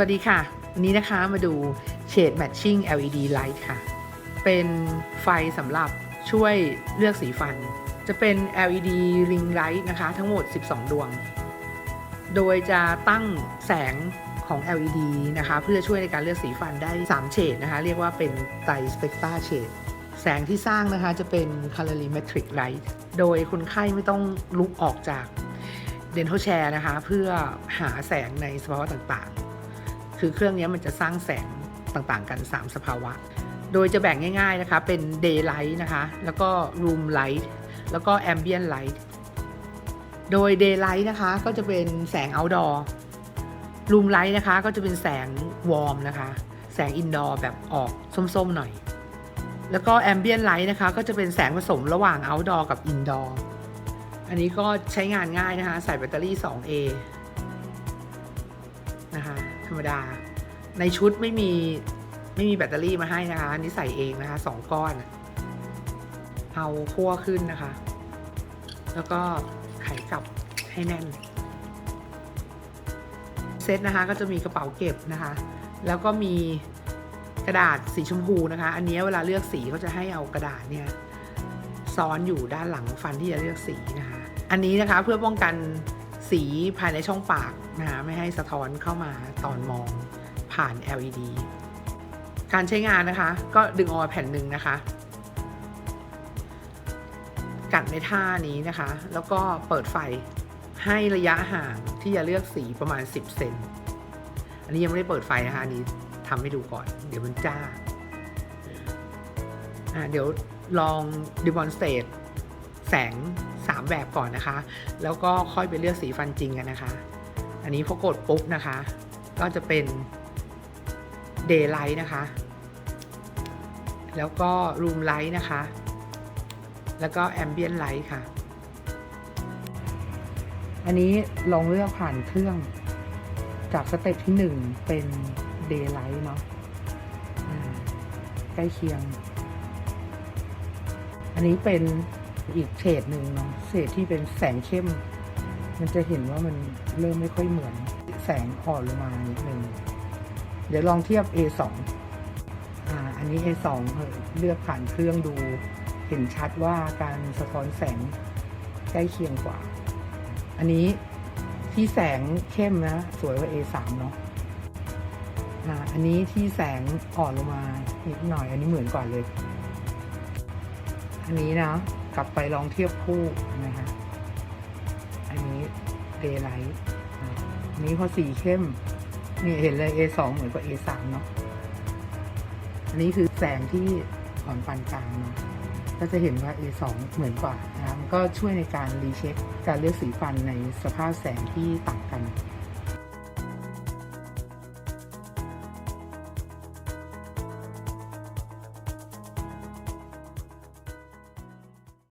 วัสดีค่ะ วันนี้นะคะมาดู Shade Matching LED Light ค่ะ เป็นไฟสำหรับช่วยเลือกสีฟัน จะเป็น LED ring light นะคะ ทั้งหมด 12 ดวง โดยจะตั้งแสงของ LED นะคะ เพื่อช่วยในการเลือกสีฟันได้ 3 เฉดนะคะ เรียกว่าเป็นไตรสเปกตราเฉดแสงที่สร้างนะคะจะเป็น colorimetric light โดยคนไข้ไม่ต้องลุกออกจาก dental chair นะคะ เพื่อหาแสงในสภาวะต่างๆ คือเครื่องนี้มันจะสร้างแสงต่างๆ กัน 3 สภาวะ โดยจะแบ่งง่าย ๆนะคะ เป็น daylight นะคะ แล้วก็ room light แล้วก็ ambient light โดย daylight นะคะก็จะเป็นแสง outdoor room light นะคะก็จะเป็นแสง warm นะคะ แสง indoor แบบออกส้มๆหน่อย แล้วก็ ambient light นะคะก็จะเป็นแสงผสมระหว่าง outdoor กับ indoor อันนี้ก็ใช้งานง่ายนะคะ ใส่แบตเตอรี่ 2A นะคะ ธรรมดา ในชุดไม่มีไม่มีแบตเตอรี่มาให้นะคะอันนี้ใส่เองนะคะสองก้อนเอาคั่วขึ้นนะคะ แล้วก็ไขกลับให้แน่น เซตนะคะก็จะมีกระเป๋าเก็บนะคะ แล้วก็มีกระดาษสีชมพูนะคะ อันนี้เวลาเลือกสีเขาจะให้เอากระดาษเนี่ยซ้อนอยู่ด้านหลังฟันที่จะเลือกสีนะคะ อันนี้นะคะเพื่อป้องกัน สีภายในช่องปากนะคะไม่ให้สะท้อนเข้ามาตอนมองผ่าน LED การใช้งานนะคะ ก็ดึงออกมาแผ่นหนึ่งนะคะ กัดในท่านี้นะคะ แล้วก็เปิดไฟให้ระยะห่างที่จะเลือกสีประมาณ 10 เซน อันนี้ยังไม่ได้เปิดไฟนะคะอันนี้ทำให้ดูก่อน เดี๋ยวมันจ้า อ่าเดี๋ยวลอง demonstrate แสง 3 แบบก่อนนะคะ แล้วก็ค่อยไปเลือกสีฟันจริงกันนะคะ อันนี้พอกดปุ๊บนะคะ ก็จะเป็น daylight นะคะ แล้วก็ room light นะคะ แล้วก็ ambient light ค่ะ อันนี้ลองเลือกผ่านเครื่องจากสเต็ปที่ 1 เป็น daylight เนาะใกล้เคียง อันนี้เป็น อีกเฉดหนึ่งเนาะเฉดที่เป็นแสงเข้ม มันจะเห็นว่ามันเริ่มไม่ค่อยเหมือน แสงอ่อนลงมานิดนึงเดี๋ยวลองเทียบ A2 อ่าอันนี้ A2 เลือกผ่านเครื่องดู เห็นชัดว่าการสะท้อนแสงใกล้เคียงกว่า อันนี้ที่แสงเข้มนะ สวยกว่า A3 เนาะอ่าอันนี้ที่แสงอ่อนลงมานิดหน่อย อันนี้เหมือนกว่าเลย อันนี้นะกลับไปลองเทียบคู่นะคะอันนี้ daylight อ่าอันนี้พอสีเข้ม นี่เห็นเลย A2 เหมือนกับ A3 เนาะอันนี้คือแสงที่อ่อนปานกลางเนาะก็จะเห็นว่า A2 เหมือนกว่านะมันก็ช่วยในการรีเช็คการเลือกสีฟันในสภาพแสงที่ต่างกัน